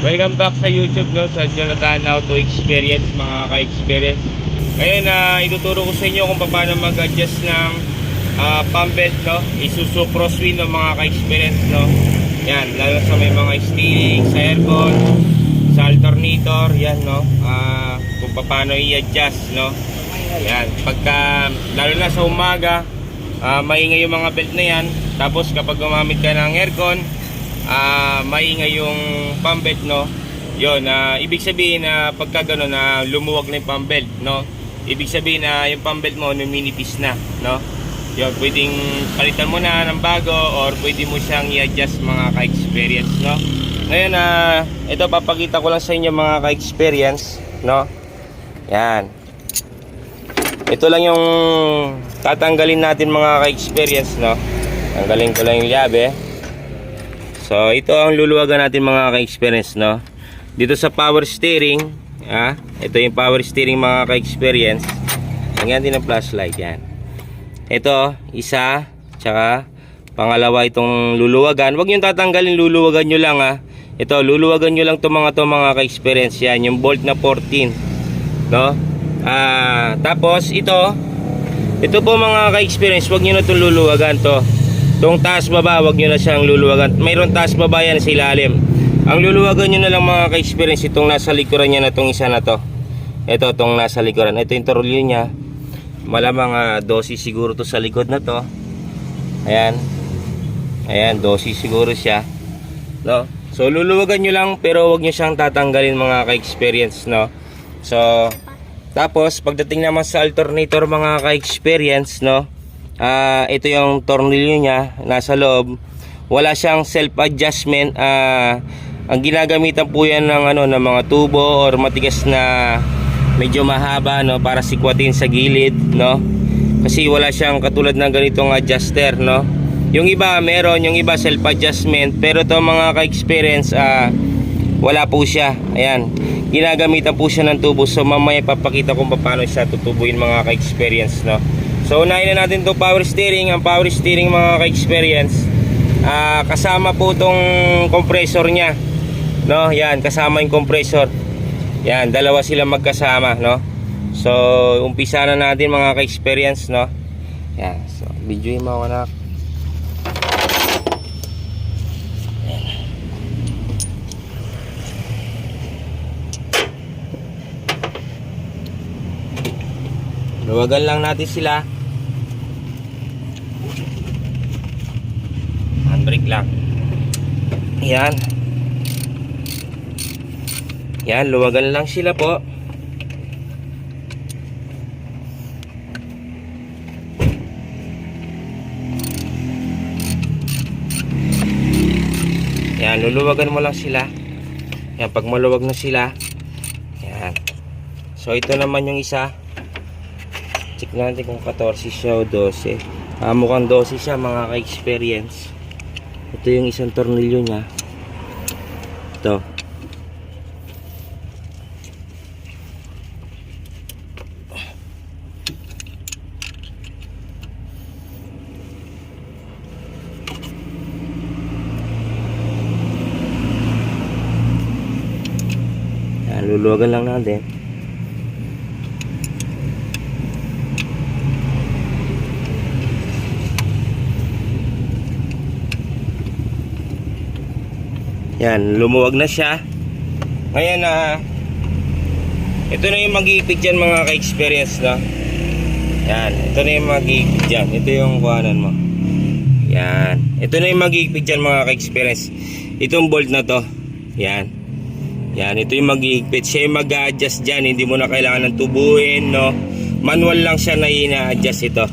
Welcome back sa YouTube no sa Jonathan Auto Experience mga ka-experience. Ngayon na ituturo ko sa inyo kung paano mag-adjust ng ah, pump belt no, Isuzu Crosswind no mga ka-experience no. Yan, lalo sa may mga steering, sa aircon, sa alternator, yan no. Ah, kung paano i-adjust no. Yan, pagka lalo na sa umaga, ah, maingay yung mga belt na yan. Tapos kapag gumamit ka ng aircon, ah maingay yung pump belt no? Yun na ibig sabihin na pagka gano'n na lumuwag na yung pump belt no? Ibig sabihin na yung pump belt mo numinipis na no? Yun pwedeng palitan mo na ng bago or pwede mo siyang i-adjust mga ka-experience no? Ngayon na ito papakita ko lang sa inyo mga ka-experience no? Yan. Ito lang yung tatanggalin natin mga ka-experience no? Tanggalin ko lang yung llabe So, ito ang luluwagan natin mga ka-experience, no? Dito sa power steering, ah, ito yung power steering mga ka-experience. Lagyan din ng flashlight, yan. Ito, isa, tsaka pangalawa itong luluwagan. Huwag nyo tatanggalin, luluwagan nyo lang, ah. Ito, luluwagan nyo lang itong mga to mga ka-experience, yan. Yung bolt na 14, no? Ah, tapos, ito, ito po mga ka-experience, huwag nyo na itong luluwagan to. Itong taas baba, wag nyo na siyang luluwagan. Mayroon taas baba yan sa ilalim. Ang luluwagan nyo na lang mga ka-experience, itong nasa likuran niya na itong isa na to. Ito, itong nasa likuran. Ito yung torolyo niya. Malamang uh, dosis siguro to sa likod na to. Ayan. Ayan, dosis siguro siya. No? So, luluwagan nyo lang, pero wag nyo siyang tatanggalin mga ka-experience, no? So, tapos, pagdating naman sa alternator mga ka-experience, no? Ah, ito yung tornilyo niya nasa loob. Wala siyang self adjustment. Ah, ang ginagamitan po yan ng ano ng mga tubo or matigas na medyo mahaba no para sikwatin sa gilid no. Kasi wala siyang katulad ng ganitong adjuster no. Yung iba meron, yung iba self adjustment pero to mga ka-experience ah wala po siya. Ayan. Ginagamitan po siya ng tubo. So mamaya papakita ko paano siya tutubuin mga ka-experience no. So unahin na natin 'tong power steering. Ang power steering mga ka-experience, ah kasama po tong compressor niya. No, yan kasama yung compressor. Yan, dalawa sila magkasama, no. So umpisa na natin mga ka-experience, no. Yan, so video mo ako anak. Luwagan lang natin sila. Lang. Yan. Yan, luwagan lang sila po. Yan, luluwagan mo lang sila. Yan, pag maluwag na sila. Yan. So, ito naman yung isa. Check natin kung 14 siya o 12. Ah, mukhang 12 siya mga ka-experience. Ito yung isang tornilyo niya. Ito. Yan, luluwagan lang natin. Yan, lumuwag na siya. Ngayon na ito na yung mag-iipit dyan mga ka-experience no. Yan, ito na yung mag-iipit dyan. Ito yung kuhanan mo. Yan. Ito na yung mag-iipit dyan mga ka-experience. Itong bolt na to. Yan. Yan, ito yung mag-iipit. Siya yung mag-adjust dyan. Hindi mo na kailangan ng tubuin, no. Manual lang siya na ina-adjust ito.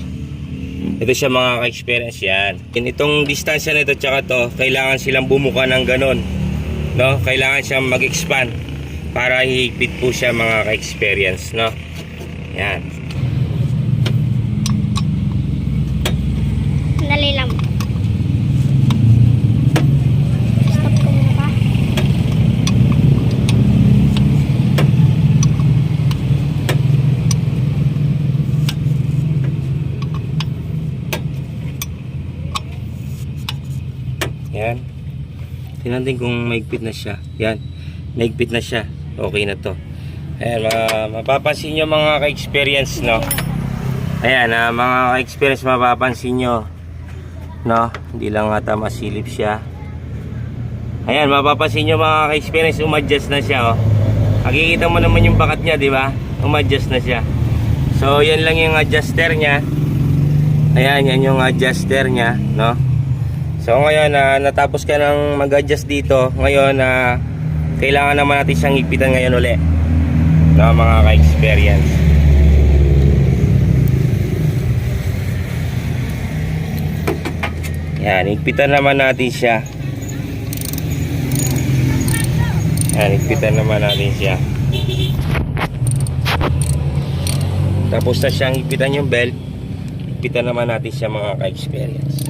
Ito siya mga ka-experience yan. Itong distansya nito tsaka to, kailangan silang bumuka ng ganon. No? Kailangan siyang mag-expand para hihigpit po siya mga ka-experience, no? Yan. Dali lang. Tingnan natin kung maigpit na siya. Yan. Maigpit na siya. Okay na to. Ayan, ma- mapapansin nyo mga ka-experience, no? Ayan, ah, mga ka-experience mapapansin nyo. No? Hindi lang ata masilip siya. Ayan, mapapansin nyo mga ka-experience, umadjust na siya, oh. Makikita mo naman yung bakat niya, di ba? Umadjust na siya. So, yan lang yung adjuster niya. Ayan, yan yung adjuster niya, no? So, ngayon, na natapos ka ng mag-adjust dito. Ngayon, na kailangan naman natin siyang higpitan ngayon uli. No, mga ka-experience. Yan, higpitan naman natin siya. Yan, higpitan naman natin siya. Tapos na siyang higpitan yung belt. Higpitan naman natin siya mga ka-experience.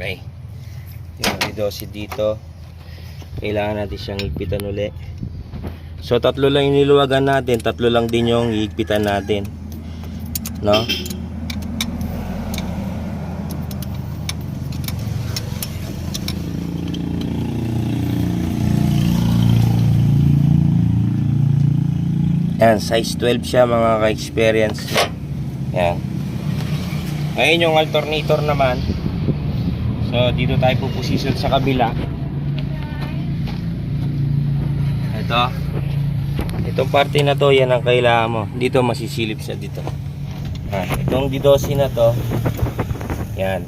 Okay. Idosi dito. Kailangan natin siyang higpitan uli. So tatlo lang yung niluwagan natin, tatlo lang din yung higpitan natin. No? Yan, size 12 siya mga ka-experience. Yan. Ngayon yung alternator naman. So dito tayo puposition sa kabila. Ito. Itong parte na to, yan ang kailangan mo. Dito masisilip siya dito. Ah, itong didosi na to. Yan.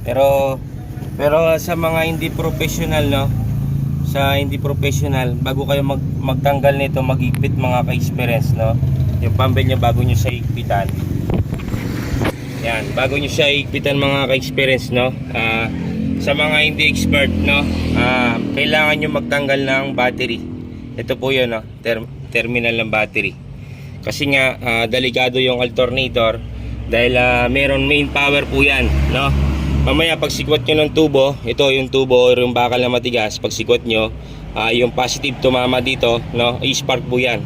Pero pero sa mga hindi professional no, sa hindi professional, bago kayo mag, magtanggal nito, magigpit mga ka-experience no. Yung pambel nyo bago nyo sa higpitan. Yan, bago nyo siya higpitan mga ka-experience no. Ah, sa mga hindi expert no, ah, kailangan nyo magtanggal ng battery. Ito po 'yun no, term- terminal ng battery. Kasi nga ah, delikado yung alternator dahil ah, meron main power po 'yan, no. Mamaya pag sikwat nyo ng tubo, ito yung tubo or yung bakal na matigas, pag sikwat nyo, ah, yung positive tumama dito, no, i-spark po 'yan.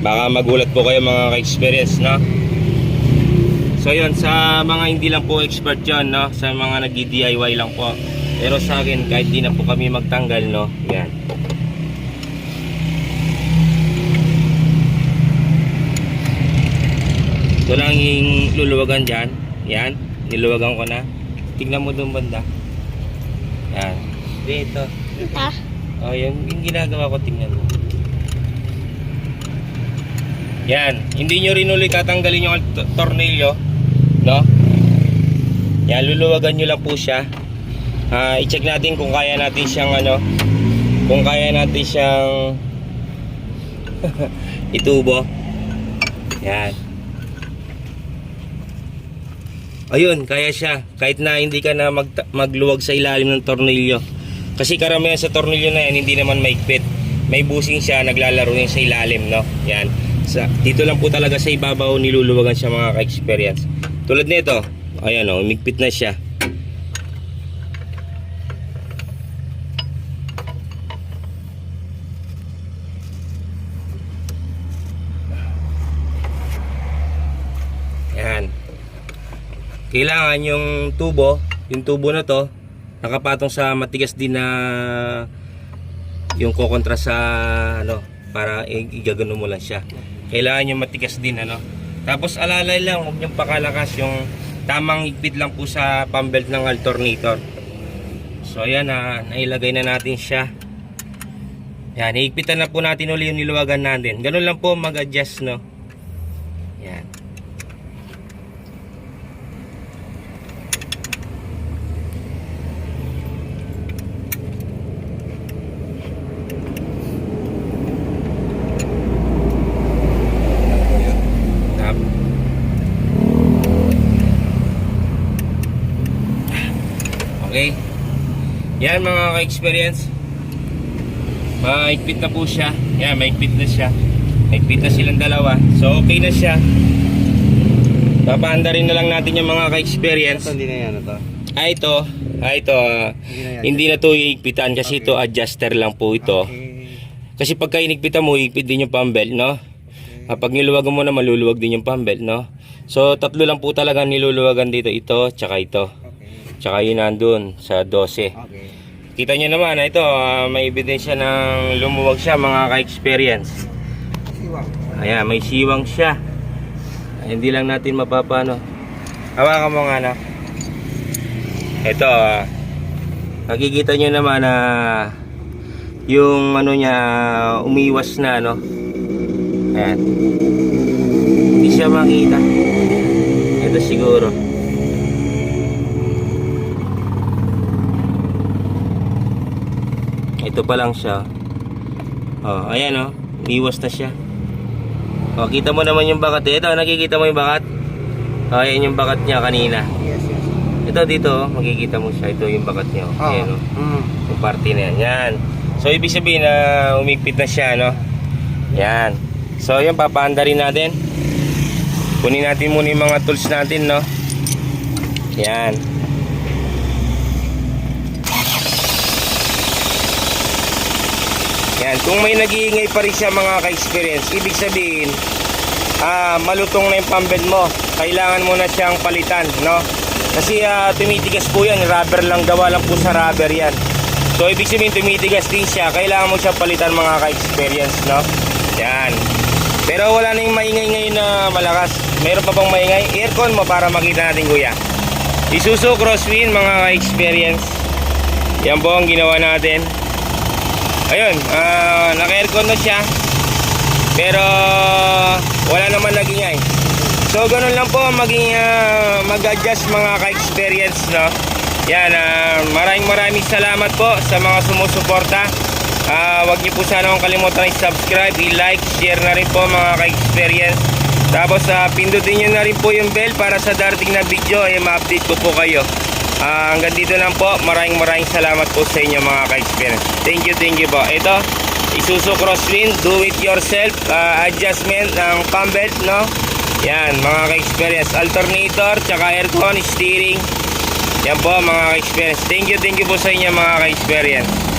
Baka magulat po kayo mga ka-experience, no. So yun, sa mga hindi lang po expert yan, no? Sa mga nag-DIY lang po. Pero sa akin, kahit di na po kami magtanggal, no? Yan. Ito lang yung luluwagan dyan. Yan, niluwagan ko na. Tignan mo doon banda. Yan. Dito. Ah, Oh, yung, yung ginagawa ko, tingnan mo. Yan. Hindi nyo rin ulit tatanggalin yung tornilyo. No? Yan, luluwagan nyo lang po siya. Ah, i-check natin kung kaya natin siyang ano, kung kaya natin siyang itubo. Yan. Ayun, kaya siya. Kahit na hindi ka na mag magluwag sa ilalim ng tornilyo. Kasi karamihan sa tornilyo na yan, hindi naman maigpit. May busing siya, naglalaro yun sa ilalim, no? Yan. Sa, dito lang po talaga sa ibabaw niluluwagan siya mga ka-experience. Tulad nito, ayan o, umigpit na siya. Yan. Kailangan yung tubo, yung tubo na to, nakapatong sa matigas din na yung kokontra sa ano para igagano mo lang siya. Kailangan yung matigas din ano. Tapos alalay lang, huwag niyong pakalakas yung tamang higpit lang po sa pambelt ng alternator. So ayan na, nailagay na natin siya. Yan, higpitan na po natin uli yung niluwagan natin. Ganun lang po mag-adjust no. Yan. Tap. Okay. Yan mga ka-experience. Maigpit na po siya. Yan, maigpit na siya. Maigpit na silang dalawa. So okay na siya. Papaanda rin na lang natin yung mga ka-experience. Ito, hindi na yan, ito. Ah, ito. Ah, ito. ah, Hindi na na to iigpitan kasi ito adjuster lang po ito. Okay. Kasi pagka inigpitan mo, iigpit din yung pambelt, no? Ah, pag niluwagan mo na, maluluwag din yung pambelt, no? So, tatlo lang po talaga niluluwagan dito. Ito, tsaka ito. Tsaka yun nandun sa 12. Okay. Kita nyo naman, ah, ito, ah, may ebidensya ng lumuwag siya, mga ka-experience. Siwang. Ayan, may siwang siya. Ay, hindi lang natin mapapano. Hawakan mo nga, anak. Ito, ah, nakikita nyo naman na yung ano niya, umiwas na, no? Ayan. Hindi siya makita. Ito siguro. Ito pa lang siya. Oh, ayan oh. Iwas na siya. Oh, kita mo naman yung bakat. eh. Ito, nakikita mo yung bakat? Oh, ayan yung bakat niya kanina. Yes, yes. Ito dito, oh, makikita mo siya. Ito yung bakat niya. Oh. Oo. Ayan, oh. Mm. Yung party na yan. Yan. So, ibig sabihin na umigpit na siya, no? Yan. So, yun, papaanda rin natin. Kunin natin muna yung mga tools natin, no? Yan. Yan. Kung may nag-iingay pa rin siya mga ka-experience, ibig sabihin, ah, malutong na yung pambed mo. Kailangan mo na siyang palitan, no? Kasi ah, tumitigas po yan, rubber lang gawa lang po sa rubber yan. So ibig sabihin tumitigas din siya, kailangan mo siya palitan mga ka-experience, no? Yan. Pero wala na yung maingay ngayon na malakas. Meron pa bang maingay? Aircon mo para makita natin kuya. Isuzu Crosswind mga ka-experience. Yan po ang ginawa natin. Ayun, ah, naka-aircon na siya. Pero wala naman nagingay. So ganun lang po maging ah, mag-adjust mga ka-experience no. Yan, ah, maraming maraming salamat po sa mga sumusuporta. Ah, wag niyo po sana akong kalimutan i-subscribe, i-like, share na rin po mga ka-experience. Tapos ah, pindutin niyo na rin po yung bell para sa darating na video ay ma-update ko po kayo. Ah, hanggang dito lang po. Maraming maraming salamat po sa inyo mga ka-experience. Thank you, thank you po. Ito, Isuzu Crosswind, do it yourself ah, adjustment ng pump belt, no? Yan, mga ka-experience. Alternator, tsaka aircon, steering. Yan po mga ka-experience. Thank you, thank you po sa inyo mga ka-experience.